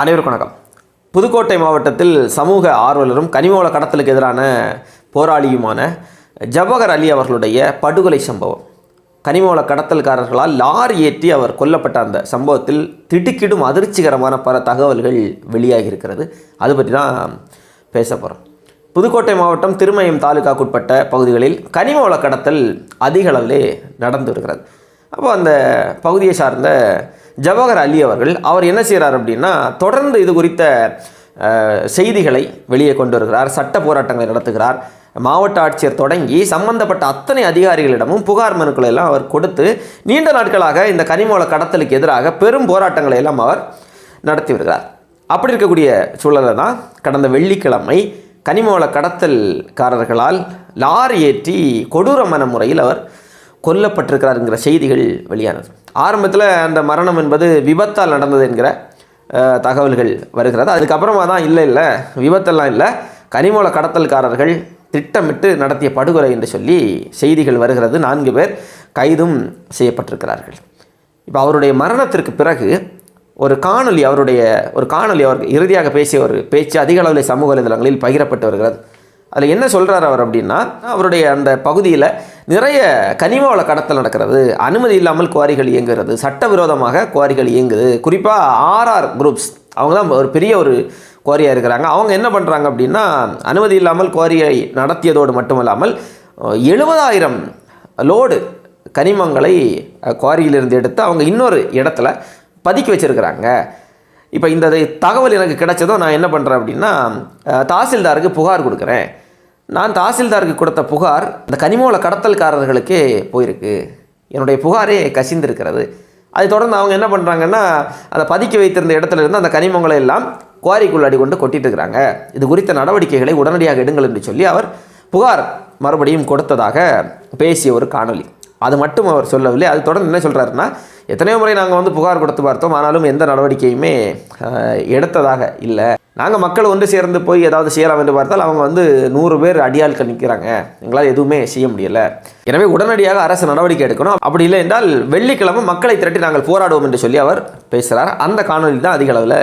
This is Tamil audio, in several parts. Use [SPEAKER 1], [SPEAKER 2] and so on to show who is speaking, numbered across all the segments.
[SPEAKER 1] அனைவருக்கும் வணக்கம். புதுக்கோட்டை மாவட்டத்தில் சமூக ஆர்வலரும் கனிமவள கடத்தலுக்கு எதிரான போராளியுமான ஜவஹர் அலி அவர்களுடைய படுகொலை சம்பவம். கனிமவள கடத்தல்காரர்களால் லாரி ஏற்றி அவர் கொல்லப்பட்ட அந்த சம்பவத்தில் திடுக்கிடும் அதிர்ச்சிகரமான பல தகவல்கள் வெளியாகி இருக்கிறது அது பற்றி தான் பேச போகிறோம் புதுக்கோட்டை மாவட்டம் திருமயம் தாலுகாக்குட்பட்ட பகுதிகளில் கனிமவள கடத்தல் அதிகளவிலே நடந்து வருகிறது. அப்போ அந்த பகுதியை சார்ந்த ஜவஹர் அலி அவர்கள் அவர் என்ன செய்கிறார் அப்படின்னா தொடர்ந்து இது குறித்த செய்திகளை வெளியே கொண்டு வருகிறார் சட்ட போராட்டங்களை நடத்துகிறார். மாவட்ட ஆட்சியர் தொடங்கி சம்பந்தப்பட்ட அத்தனை அதிகாரிகளிடமும் புகார் மனுக்களை எல்லாம் அவர் கொடுத்து நீண்ட நாட்களாக இந்த கனிமோள கடத்தலுக்கு எதிராக பெரும் போராட்டங்களை எல்லாம் அவர் நடத்தி வருகிறார். அப்படி இருக்கக்கூடிய சூழலை தான் கடந்த வெள்ளிக்கிழமை கனிமவள கடத்தல்காரர்களால் லாரி ஏற்றி கொடூரமான முறையில் அவர் கொல்லப்பட்டிருக்கிறாருங்கிற செய்திகள் வெளியானது. ஆரம்பத்தில் அந்த மரணம் என்பது விபத்தால் நடந்தது என்கிற தகவல்கள் வருகிறது. அதுக்கப்புறமா தான் இல்லை இல்லை விபத்தெல்லாம் இல்லை. கனிமூல கடத்தல்காரர்கள் திட்டமிட்டு நடத்திய படுகொலை என்று சொல்லி செய்திகள் வருகிறது. நான்கு பேர் கைதும் செய்யப்பட்டிருக்கிறார்கள். இப்போ அவருடைய மரணத்திற்கு பிறகு ஒரு காணொளி அவருடைய ஒரு காணொளி அவர் இறுதியாக பேசிய ஒரு பேச்சு அதிக அளவில் சமூக வலைதளங்களில் பகிரப்பட்டு வருகிறது. அதில் என்ன சொல்கிறார் அவர் அப்படின்னா அவருடைய அந்த பகுதியில் நிறைய கனிமவள கடத்தல் நடக்கிறது. அனுமதி இல்லாமல் குவாரிகள் இயங்குகிறது. சட்டவிரோதமாக குவாரிகள் இயங்குது. குறிப்பாக ஆர்ஆர் குரூப்ஸ் அவங்க தான் ஒரு பெரிய ஒரு குவாரியாக இருக்கிறாங்க. அவங்க என்ன பண்ணுறாங்க அப்படின்னா அனுமதி இல்லாமல் குவாரியை நடத்தியதோடு மட்டுமல்லாமல் எழுபதாயிரம் லோடு கனிமங்களை குவாரியிலிருந்து எடுத்து அவங்க இன்னொரு இடத்துல பதுக்கி வச்சிருக்கிறாங்க. இப்போ இந்த தகவல் எனக்கு கிடைச்சதும் நான் என்ன பண்ணுறேன் அப்படின்னா தாசில்தாருக்கு புகார் கொடுக்குறேன். நான் தாசில்தாருக்கு கொடுத்த புகார் இந்த கனிமூல கடத்தல்காரர்களுக்கே போயிருக்கு. என்னுடைய புகாரே கசிந்திருக்கிறது. அதை தொடர்ந்து அவங்க என்ன பண்ணுறாங்கன்னா அதை பதுக்கி வைத்திருந்த இடத்துல இருந்து அந்த கனிமங்களை எல்லாம் குவாரிக்குள்ளாடி கொண்டு கொட்டிட்டு இருக்கிறாங்க இது குறித்த நடவடிக்கைகளை உடனடியாக எடுங்கள் என்று சொல்லி அவர் புகார் மறுபடியும் கொடுத்ததாக பேசிய ஒரு காணொலி அது மட்டும் அவர் சொல்லவில்லை. அது தொடர்ந்து என்ன சொல்கிறாருன்னா எத்தனையோ முறை நாங்கள் வந்து புகார் கொடுத்து பார்த்தோம். ஆனாலும் எந்த நடவடிக்கையுமே எடுத்ததாக இல்லை. நாங்கள் மக்கள் ஒன்று சேர்ந்து போய் ஏதாவது செய்யலாம் என்று பார்த்தால் அவங்க வந்து நூறு பேர் அடியாள்கள் நிற்கிறாங்க எங்களால் எதுவுமே செய்ய முடியலை. எனவே உடனடியாக அரசு நடவடிக்கை எடுக்கணும். அப்படி இல்லை என்றால் வெள்ளிக்கிழமை மக்களை திரட்டி நாங்கள் போராடுவோம் என்று சொல்லி அவர் பேசுகிறார் அந்த காணொலி தான் அதிக அளவில்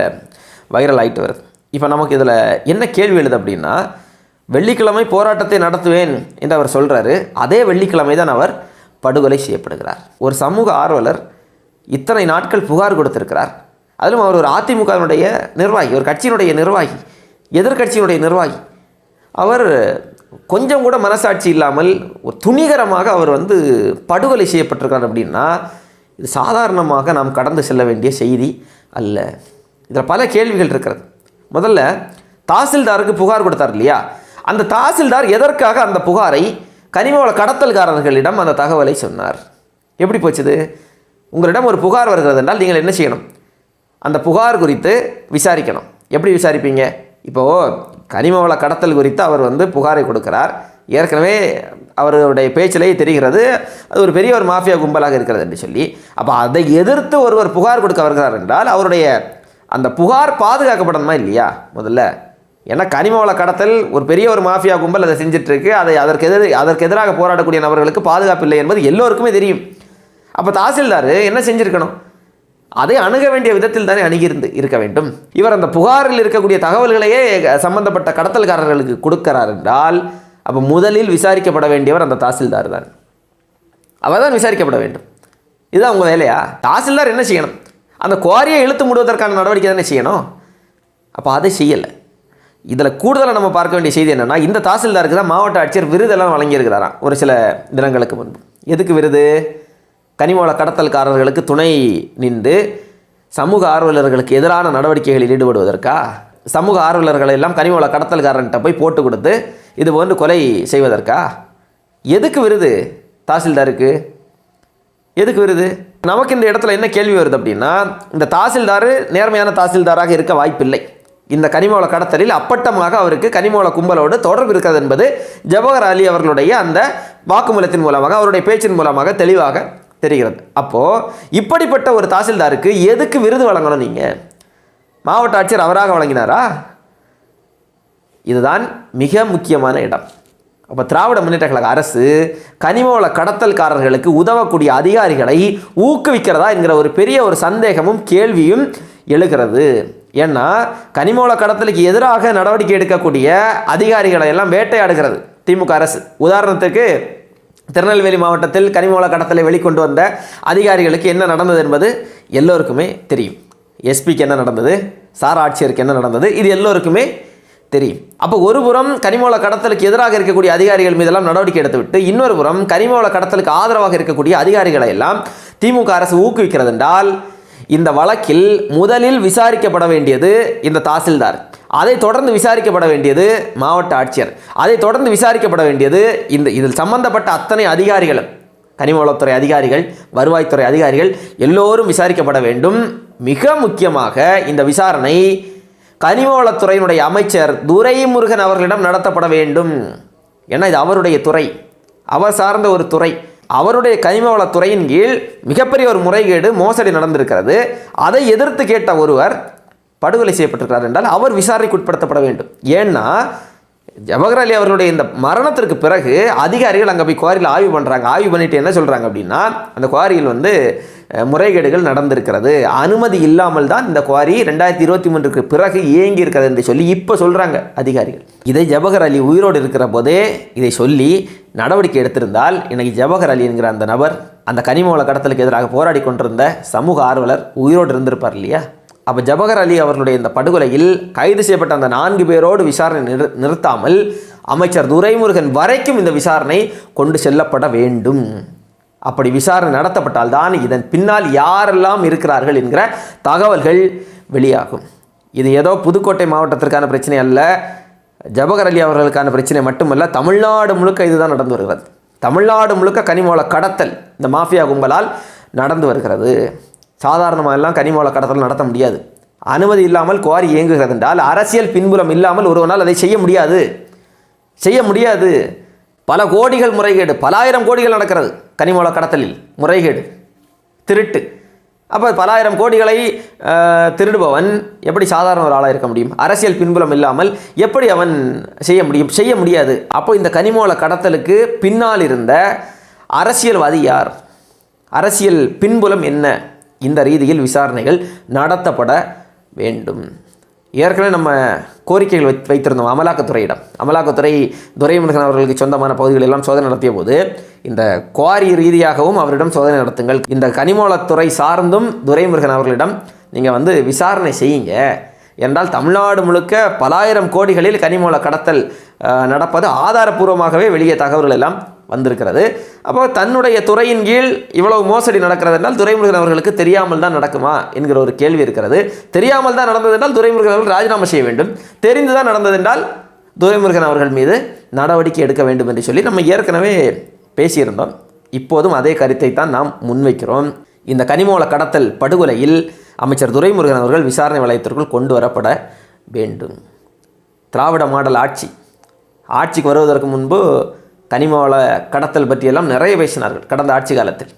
[SPEAKER 1] வைரல் ஆகிட்டு வருது. இப்போ நமக்கு இதில் என்ன கேள்வி எழுது அப்படின்னா வெள்ளிக்கிழமை போராட்டத்தை நடத்துவேன் என்று அவர் சொல்கிறாரு அதே வெள்ளிக்கிழமை தான் அவர் படுகொலை செய்யப்படுகிறார். ஒரு சமூக ஆர்வலர் இத்தனை நாட்கள் புகார் கொடுத்திருக்கிறார். அதிலும் அவர் ஒரு அதிமுகவினுடைய நிர்வாகி ஒரு கட்சியினுடைய நிர்வாகி எதிர்க்கட்சியினுடைய நிர்வாகி. அவர் கொஞ்சம் கூட மனசாட்சி இல்லாமல் ஒரு துணிகரமாக அவர் வந்து படுகொலை செய்யப்பட்டிருக்கார் அப்படின்னா இது சாதாரணமாக நாம் கடந்து செல்ல வேண்டிய செய்தி அல்ல. இதில் பல கேள்விகள் இருக்கிறது. முதல்ல தாசில்தாருக்கு புகார் கொடுத்தார் இல்லையா? அந்த தாசில்தார் எதற்காக அந்த புகாரை கனிமவள கடத்தல்காரர்களிடம் அந்த தகவலை சொன்னார்? எப்படி போச்சுது உங்களிடம் ஒரு புகார் வருகிறது என்றால் நீங்கள் என்ன செய்யணும்? அந்த புகார் குறித்து விசாரிக்கணும். எப்படி விசாரிப்பீங்க? இப்போது கனிமவள கடத்தல் குறித்து அவர் வந்து புகாரை கொடுக்கிறார். ஏற்கனவே அவருடைய பேச்சிலேயே தெரிகிறது அது ஒரு பெரிய ஒரு மாஃபியா கும்பலாக இருக்கிறது என்று சொல்லி. அப்போ அதை எதிர்த்து ஒருவர் புகார் கொடுக்க வருகிறார் என்றால் அவருடைய அந்த புகார் பாதுகாக்கப்படணுமா இல்லையா முதல்ல? ஏன்னா கனிமவள கடத்தல் ஒரு பெரிய ஒரு மாஃபியா கும்பல் அதை செஞ்சிட்ருக்கு. அதை அதற்கு எதிர் அதற்கு எதிராக போராடக்கூடிய நபர்களுக்கு பாதுகாப்பு இல்லை என்பது எல்லோருக்குமே தெரியும். அப்போ தாசில்தார் என்ன செஞ்சுருக்கணும்? அதை அணுக வேண்டிய விதத்தில் தானே அணுகியிருந்து இருக்க வேண்டும். இவர் அந்த புகாரில் இருக்கக்கூடிய தகவல்களையே சம்பந்தப்பட்ட கடத்தல்காரர்களுக்கு கொடுக்கிறார் என்றால் அப்போ முதலில் விசாரிக்கப்பட வேண்டியவர் அந்த தாசில்தார் தான். அவர் தான் விசாரிக்கப்பட வேண்டும். இதுதான் உங்கள் வேலையா? தாசில்தார் என்ன செய்யணும்? அந்த குவாரியை இழுத்து மூடுவதற்கான நடவடிக்கை தானே செய்யணும்? அப்போ அதை செய்யலை. இதில் கூடுதலாக நம்ம பார்க்க வேண்டிய செய்தி என்னென்னா இந்த தாசில்தாருக்கு தான் மாவட்ட ஆட்சியர் விருதெல்லாம் வழங்கியிருக்கிறாராம் ஒரு சில தினங்களுக்கு முன்பு. எதுக்கு விருது? கனிமவள கடத்தல்காரர்களுக்கு துணை நின்று சமூக ஆர்வலர்களுக்கு எதிரான நடவடிக்கைகளில் ஈடுபடுவதற்கா? சமூக ஆர்வலர்களை எல்லாம் கனிமவள கடத்தல்காரன்கிட்ட போய் போட்டு கொடுத்து இது போன்று கொலை செய்வதற்கா? எதுக்கு விருது தாசில்தாருக்கு? எதுக்கு விருது? நமக்கு இந்த இடத்துல என்ன கேள்வி வருது அப்படின்னா இந்த தாசில்தார் நேர்மையான தாசில்தாராக இருக்க வாய்ப்பில்லை. இந்த கனிமவள கடத்தலில் அப்பட்டமாக அவருக்கு கனிமவள கும்பலோடு தொடர்பு இருக்கிறது என்பது ஜவஹர் அலி அவர்களுடைய அந்த வாக்குமூலத்தின் மூலமாக அவருடைய பேச்சின் மூலமாக தெளிவாக தெரிகிறது. அப்போது இப்படிப்பட்ட ஒரு தாசில்தாருக்கு எதுக்கு விருது வழங்கணும் நீங்கள் மாவட்ட ஆட்சியர் அவராக வழங்கினாரா? இதுதான் மிக முக்கியமான இடம். அப்போ திராவிட முன்னேற்ற கழக அரசு கனிமவள கடத்தல்காரர்களுக்கு உதவக்கூடிய அதிகாரிகளை ஊக்குவிக்கிறதா என்கிற ஒரு பெரிய ஒரு சந்தேகமும் கேள்வியும் எழுகிறது. ஏன்னா கனிமவள கடத்தலுக்கு எதிராக நடவடிக்கை எடுக்கக்கூடிய அதிகாரிகளை எல்லாம் வேட்டையாடுகிறது திமுக அரசு. உதாரணத்துக்கு திருநெல்வேலி மாவட்டத்தில் கனிமவள கடத்தலை வெளிக்கொண்டு வந்த அதிகாரிகளுக்கு என்ன நடந்தது என்பது எல்லோருக்குமே தெரியும். எஸ்பிக்கு என்ன நடந்தது? சார் ஆட்சியருக்கு என்ன நடந்தது? இது எல்லோருக்குமே தெரியும். அப்போ ஒரு புறம் கனிமவள கடத்தலுக்கு எதிராக இருக்கக்கூடிய அதிகாரிகள் மீதெல்லாம் நடவடிக்கை எடுத்துவிட்டு இன்னொரு புறம் கனிமவள கடத்தலுக்கு ஆதரவாக இருக்கக்கூடிய அதிகாரிகளை எல்லாம் திமுக அரசு ஊக்குவிக்கிறது என்றால் இந்த வழக்கில் முதலில் விசாரிக்கப்பட வேண்டியது இந்த தாசில்தார். அதை தொடர்ந்து விசாரிக்கப்பட வேண்டியது மாவட்ட ஆட்சியர். அதை தொடர்ந்து விசாரிக்கப்பட வேண்டியது இந்த இதில் சம்பந்தப்பட்ட அத்தனை அதிகாரிகளும் கனிமவளத்துறை அதிகாரிகள் வருவாய்த்துறை அதிகாரிகள் எல்லோரும் விசாரிக்கப்பட வேண்டும். மிக முக்கியமாக இந்த விசாரணை கனிமவளத்துறையினுடைய அமைச்சர் துரைமுருகன் அவர்களிடம் நடத்தப்பட வேண்டும். ஏன்னா இது அவருடைய துறை. அவர் சார்ந்த ஒரு துறை. அவருடைய கனிமவளத்துறையின் கீழ் மிகப்பெரிய ஒரு முறைகேடு மோசடி நடந்திருக்கிறது. அதை எதிர்த்து கேட்ட ஒருவர் படுகொலை செய்யப்பட்டிருக்கிறார் என்றால் அவர் விசாரணைக்கு உட்படுத்தப்பட வேண்டும். ஏன்னா ஜவஹர் அலி அவர்களுடைய இந்த மரணத்திற்கு பிறகு அதிகாரிகள் அங்கே போய் குவாரியில் ஆய்வு பண்ணுறாங்க ஆய்வு பண்ணிட்டு என்ன சொல்கிறாங்க அப்படின்னா அந்த குவாரியில் வந்து முறைகேடுகள் நடந்திருக்கிறது. அனுமதி இல்லாமல் தான் இந்த குவாரி ரெண்டாயிரத்தி இருபத்தி மூன்றுக்கு பிறகு இயங்கி இருக்கிறது என்று சொல்லி இப்போ சொல்கிறாங்க அதிகாரிகள். இதை ஜவஹர் அலி உயிரோடு இருக்கிற போதே இதை சொல்லி நடவடிக்கை எடுத்திருந்தால் இன்றைக்கி ஜவஹர் அலி என்கிற அந்த நபர் அந்த கனிமவள கடத்தலுக்கு எதிராக போராடி கொண்டிருந்த சமூக ஆர்வலர் உயிரோடு இருந்திருப்பார் இல்லையா? அப்போ ஜபகர் அலி அவர்களுடைய இந்த படுகொலையில் கைது செய்யப்பட்ட அந்த நான்கு பேரோடு விசாரணை நிறு நிறுத்தாமல் அமைச்சர் துரைமுருகன் வரைக்கும் இந்த விசாரணை கொண்டு செல்லப்பட வேண்டும். அப்படி விசாரணை நடத்தப்பட்டால் தான் இதன் பின்னால் யாரெல்லாம் இருக்கிறார்கள் என்கிற தகவல்கள் வெளியாகும். இது ஏதோ புதுக்கோட்டை மாவட்டத்திற்கான பிரச்சனை அல்ல. ஜபகர் அலி அவர்களுக்கான பிரச்சனை மட்டுமல்ல தமிழ்நாடு முழுக்க இதுதான் நடந்து வருகிறது. தமிழ்நாடு முழுக்க கனிமோள கடத்தல் இந்த மாஃபியா கும்பலால் நடந்து வருகிறது. சாதாரணமாக எல்லாம் கனிமவள கடத்தல் நடத்த முடியாது. அனுமதி இல்லாமல் குவாரி இயங்குகிறது என்றால் அரசியல் பின்புலம் இல்லாமல் ஒருவனால் அதை செய்ய முடியாது. செய்ய முடியாது. பல கோடிகள் முறைகேடு பலாயிரம் கோடிகள் நடக்கிறது கனிமவள கடத்தலில். முறைகேடு திருட்டு. அப்போ பலாயிரம் கோடிகளை திருடுபவன் எப்படி சாதாரண ஒரு ஆளாக இருக்க முடியும்? அரசியல் பின்புலம் இல்லாமல் எப்படி அவன் செய்ய முடியும்? செய்ய முடியாது. அப்போ இந்த கனிமவள கடத்தலுக்கு பின்னால் இருந்த அரசியல்வாதி யார்? அரசியல் பின்புலம் என்ன? இந்த ரீதியில் விசாரணைகள் நடத்தப்பட வேண்டும். ஏற்கனவே நம்ம கோரிக்கைகள் வை வைத்திருந்தோம் அமலாக்கத்துறையிடம். அமலாக்கத்துறை துரைமுருகன் அவர்களுக்கு சொந்தமான பகுதிகள் எல்லாம் சோதனை நடத்திய போது இந்த குவாரி ரீதியாகவும் அவரிடம் சோதனை நடத்துங்கள். இந்த கனிமவளத்துறை சார்ந்தும் துரைமுருகன் அவர்களிடம் நீங்கள் வந்து விசாரணை செய்யுங்க. என்றால் தமிழ்நாடு முழுக்க பலாயிரம் கோடிகளில் கனிமூல கடத்தல் நடப்பது ஆதாரப்பூர்வமாகவே வெளியே தகவல்கள் எல்லாம் வந்திருக்கிறது. அப்போ தன்னுடைய துறையின் கீழ் இவ்வளவு மோசடி நடக்கிறது என்றால் துரைமுருகன் அவர்களுக்கு தெரியாமல் தான் நடக்குமா என்கிற ஒரு கேள்வி இருக்கிறது. தெரியாமல் தான் நடந்தது என்றால் துரைமுருகன் அவர்கள் ராஜினாமா செய்ய வேண்டும். தெரிந்து தான் நடந்தது என்றால் துரைமுருகன் அவர்கள் மீது நடவடிக்கை எடுக்க வேண்டும் என்று சொல்லி நம்ம ஏற்கனவே பேசியிருந்தோம். இப்போதும் அதே கருத்தை தான் நாம் முன்வைக்கிறோம். இந்த கனிமூல கடத்தல் படுகொலையில் அமைச்சர் துரைமுருகன் அவர்கள் விசாரணை வளையத்திற்குள் கொண்டு வரப்பட வேண்டும். திராவிட மாடல் ஆட்சி. ஆட்சிக்கு வருவதற்கு முன்பு கனிமவள கடத்தல் பற்றியெல்லாம் நிறைய பேசினார்கள் கடந்த ஆட்சி காலத்தில்.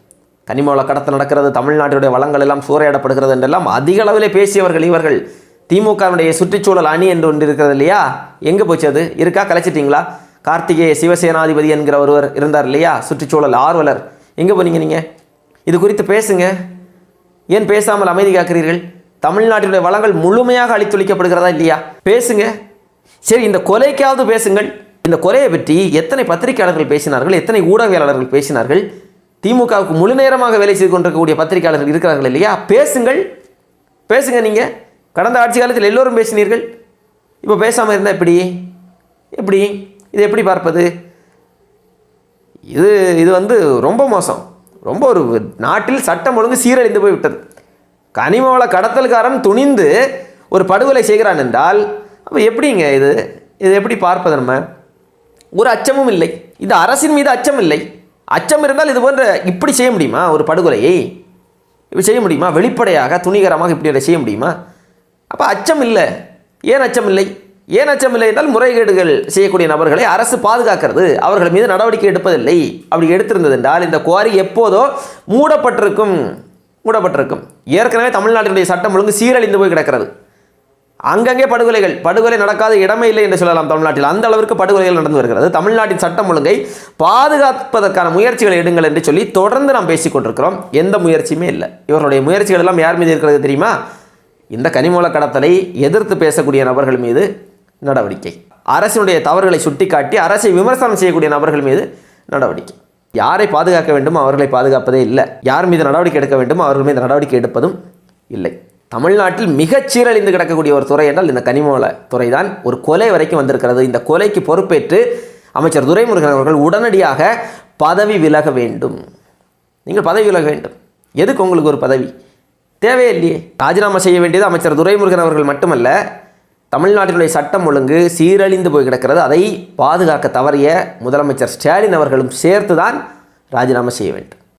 [SPEAKER 1] கனிமவள கடத்தல் நடக்கிறது தமிழ்நாட்டுடைய வளங்கள் எல்லாம் சூறையாடப்படுகிறது என்றெல்லாம் அதிக அளவில் பேசியவர்கள் இவர்கள். திமுகவினுடைய சுற்றுச்சூழல் அணி என்று ஒன்று இருக்கிறது இல்லையா? எங்கே போச்சு அது? இருக்கா? கலைச்சிட்டிங்களா? கார்த்திகேய சிவசேனாதிபதி என்கிற ஒருவர் இருந்தார் இல்லையா? சுற்றுச்சூழல் ஆர்வலர். எங்கே போனீங்க நீங்கள் இது குறித்து பேசுங்க. ஏன் பேசாமல் அமைதி காக்கிறீர்கள்? தமிழ்நாட்டினுடைய வளங்கள் முழுமையாக அழித்தொழிக்கப்படுகிறதா இல்லையா? பேசுங்க. சரி இந்த கொலைக்காவது பேசுங்கள். இந்த கொலையை பற்றி எத்தனை பத்திரிகையாளர்கள் பேசினார்கள் எத்தனை ஊடகவியலாளர்கள் பேசினார்கள் திமுகவுக்கு முழு நேரமாக வேலை செய்து கொண்டிருக்கக்கூடிய பத்திரிகையாளர்கள் இருக்கிறார்கள் இல்லையா? பேசுங்கள். பேசுங்க நீங்கள் கடந்த ஆட்சி காலத்தில் எல்லோரும் பேசினீர்கள். இப்போ பேசாமல் இருந்தால் எப்படி? எப்படி? இது எப்படி பார்ப்பது? இது இது வந்து ரொம்ப மோசம். ரொம்ப ஒரு நாட்டில் சட்டம் ஒழுங்கு சீரழிந்து போய் விட்டது. கனிமவள கடத்தல்காரன் துணிந்து ஒரு படுகொலை செய்கிறான் என்றால் அப்போ எப்படிங்க இது? இது எப்படி பார்ப்பது நம்ம? ஒரு அச்சமும் இல்லை. இது அரசின் மீது அச்சம் இல்லை. அச்சம் இருந்தால் இது போன்ற இப்படி செய்ய முடியுமா? ஒரு படுகொலையை இப்படி செய்ய முடியுமா? வெளிப்படையாக துணிகரமாக இப்படி அதை செய்ய முடியுமா? அப்போ அச்சம் இல்லை. ஏன் அச்சம் இல்லை? ஏன் அச்சம் இல்லை என்றால் முறைகேடுகள் செய்யக்கூடிய நபர்களை அரசு பாதுகாக்கிறது. அவர்கள் மீது நடவடிக்கை எடுப்பதில்லை. அப்படி எடுத்திருந்தது என்றால் இந்த குவாரி எப்போதோ மூடப்பட்டிருக்கும் மூடப்பட்டிருக்கும். ஏற்கனவே தமிழ்நாட்டினுடைய சட்டம் ஒழுங்கு சீரழிந்து போய் கிடக்கிறது. அங்கங்கே படுகொலைகள். படுகொலை நடக்காத இடமே இல்லை என்று சொல்லலாம் தமிழ்நாட்டில். அந்த அளவிற்கு படுகொலைகள் நடந்து வருகிறது. தமிழ்நாட்டின் சட்டம் ஒழுங்கை பாதுகாப்பதற்கான முயற்சிகளை எடுங்கள் என்று சொல்லி தொடர்ந்து நாம் பேசிக்கொண்டிருக்கிறோம் எந்த முயற்சியுமே இல்லை. இவர்களுடைய முயற்சிகள் எல்லாம் யார் மீது இருக்கிறது தெரியுமா? இந்த கனிமூல கடத்தலை எதிர்த்து பேசக்கூடிய நபர்கள் மீது நடவடிக்கை. அரசினுடைய தவறுகளை சுட்டிக்காட்டி அரசை விமர்சனம் செய்யக்கூடிய நபர்கள் மீது நடவடிக்கை. யாரை பாதுகாக்க வேண்டும் அவர்களை பாதுகாப்பதே இல்லை. யார் மீது நடவடிக்கை எடுக்க வேண்டும் அவர்கள் மீது நடவடிக்கை எடுப்பதும் இல்லை. தமிழ்நாட்டில் மிகச் சீரழிந்து கிடக்கக்கூடிய ஒரு துறை என்றால் இந்த கனிமோல துறை தான் ஒரு கொலை வரைக்கும் வந்திருக்கிறது. இந்த கொலைக்கு பொறுப்பேற்று அமைச்சர் துரைமுருகன் அவர்கள் உடனடியாக பதவி விலக வேண்டும். நீங்கள் பதவி விலக வேண்டும். எதுக்கு உங்களுக்கு ஒரு பதவி? தேவையில்லையே ராஜினாமா செய்ய வேண்டியது அமைச்சர் துரைமுருகன் அவர்கள் மட்டுமல்ல தமிழ்நாட்டினுடைய சட்டம் ஒழுங்கு சீரழிந்து போய் கிடக்கிறது. அதை பாதுகாக்க தவறிய முதலமைச்சர் ஸ்டாலின் அவர்களும் சேர்த்து தான் ராஜினாமா செய்ய வேண்டும்.